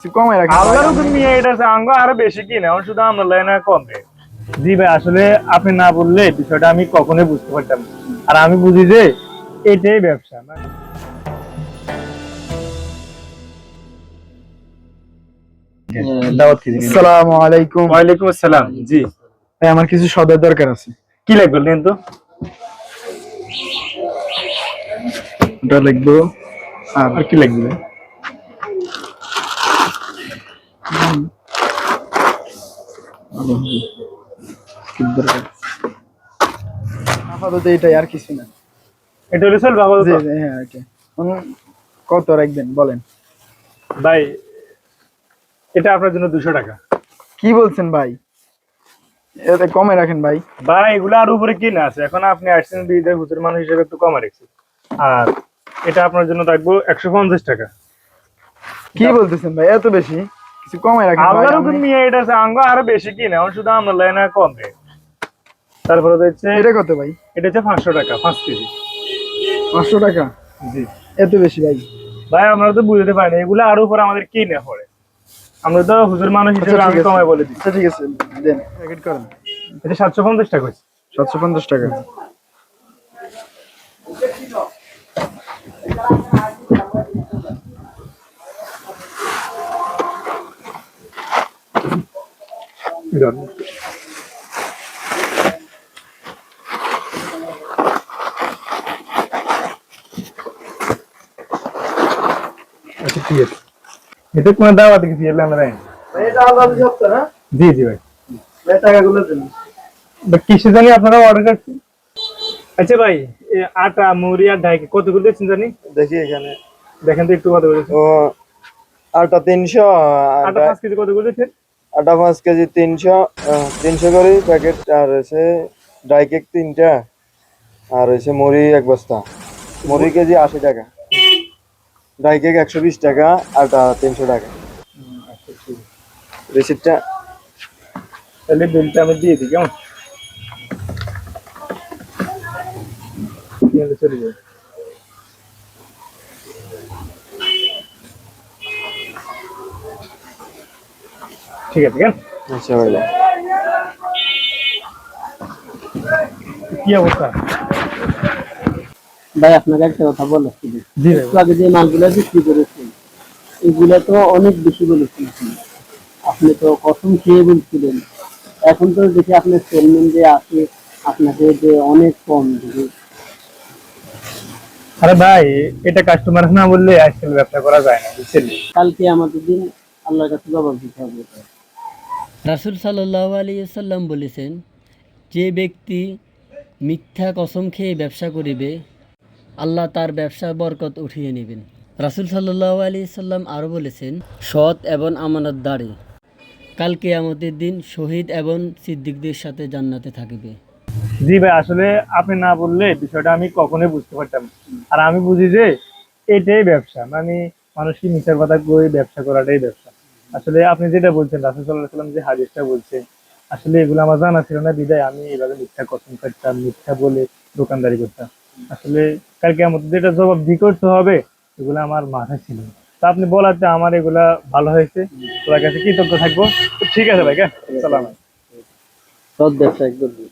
কিছু কমাই রাখেন আল্লাহর হুকুম নিয়ে এটা আঙ্গ আরও বেশি কিনে এখন শুধু আমরা লাইনে কমবে জি ভাই আসলে আপনি না বললে বিষয়টা আমি কখনোই বুঝতে পারতাম আর আমি বুঝি যে এটাই ব্যবসা। আসসালামু আলাইকুম। ওয়ালাইকুম আসসালাম জি। ভাই আমার কিছু সদার দরকার আছে। কি লাগবে নেন তো? ওটা লিখব আর আর কি লাগবে কি দরকার আপাতত এটাই আর কিছু না। এটা হলে চলবে আপাতত? হ্যাঁ এটা কত রাখবেন বলেন। ভাই এটা আপনার জন্য দুশো টাকা। কি বলছেন ভাই? এতে কমে রাখেন ভাই। ভাই এগুলো আর উপরে কিনে আছে? এখন আপনি আসছেন বিদের হুজুর মানুষ হিসেবে একটু কমে রেখেছি। আর এটা আপনার জন্য রাখব একশো পঞ্চাশ টাকা। কি বলতেছেন ভাই? এত বেশি? কিছু কমে রাখেন আল্লাহর হুকুম নিয়ে এটা আছে, আঙ্গ আরও বেশি কিনে এখন শুধু আমরা লাইনে কমবে তারপরে হচ্ছে এটা কত ভাই? এটা হচ্ছে পাঁচশো টাকা পাঁচ কেজি। পাঁচশো টাকা? জি। এত বেশি ভাই? ভাই আমরা তো বুঝতে পারি না এগুলো আরও উপরে আমাদের কিনে পড়ে। আমরা তো হুজুর মানুষ আচ্ছা, হিসেবে আমি কমাই বলে দিই। আচ্ছা ঠিক আছে দেন। প্যাকেট করেন। এটা সাতশো পঞ্চাশ টাকা হচ্ছে সাতশো পঞ্চাশ টাকা। আচ্ছা ঠিক আছে। এটা কোনো দাওয়াতে কিছু এলে আমরা দেয় এটা আলাদা সপ্তাহ না? জি জি ভাই। ভাই টাকাগুলো দেন। কিসে জানি আপনারা অর্ডার করছেন? আচ্ছা ভাই আটা মুড়ি আর ডাইকে কতগুলো দিচ্ছেন জানি? দেখি এখানে। দেখেন তো একটু কত বলেছেন ও আটা তিনশো আটা পাঁচ কেজি কতগুলো দিচ্ছেন? আটা পাঁচ কেজি তিনশো তিনশো করে প্যাকেট আর হচ্ছে ড্রাই কেক তিনটা আর হচ্ছে মুড়ি এক বস্তা। মুড়ি কেজি আশি টাকা। ড্রাই কেক একশো বিশ টাকা আটা তিনশো টাকা। রিসিপ্টটা তাহলে বিলটা আমি দিয়ে দিই কেমন? দিয়ে চলে যাবে ঠিক আছে কেন আচ্ছা ভাই কি অবস্থা? ভাই আপনাকে একটা কথা বলা ছিল। জি ভাই একটু আগে যে মালগুলো বিক্রি করেছেন এগুলো তো অনেক বেশি বলেছেন আপনি। আপনি তো কসম খেয়ে বলছিলেন। এখন তো দেখি আপনার সেলমেন যে আছে আপনাকে যে অনেক কম দিবে। আরে ভাই এটা কাস্টমার না বললে আজকাল ব্যবসা করা যায় না বুঝছেন? কালকে আমাদের দিন আল্লাহর কাছে জবাব দিতে হবে। রাসুল সাল্লাহ আলী সাল্লাম বলেছেন যে ব্যক্তি মিথ্যা কসম খেয়ে ব্যবসা করিবে আল্লাহ তার ব্যবসা বরকত উঠিয়ে নেবেন। রাসুল সাল্লাহ আলী সাল্লাম আরও বলেছেন, সৎ এবং আমানতদারি কালকে আমাদের দিন শহীদ এবং সিদ্দিকদের সাথে জান্নাতে থাকিবে। জি ভাই, আসলে আপনি না বললে বিষয়টা আমি কখনোই বুঝতে পারতাম আর আমি বুঝি যে এটাই ব্যবসা মানে মানুষ কি মিথ্যার কথা কই ব্যবসা করাটাই ব্যবসা। আসলে আপনি যেটা বলছেন, রাসুল সাল্লাহ সাল্লাম যে হাদিসটা বলছে আসলে এগুলো আমার জানা ছিল না, বিদায়। আমি এভাবে মিথ্যা কসম করতাম মিথ্যা বলে দোকানদারি করতাম। আসলে কালকে আমার যেটা জবাব দি করতে হবে, এগুলো আমার মাথায় ছিল। তা আপনি বলাতে আমার এগুলা ভালো হয়েছে। তোমার কাছে কৃতজ্ঞ থাকব। ঠিক আছে ভাই সালাম সব করবে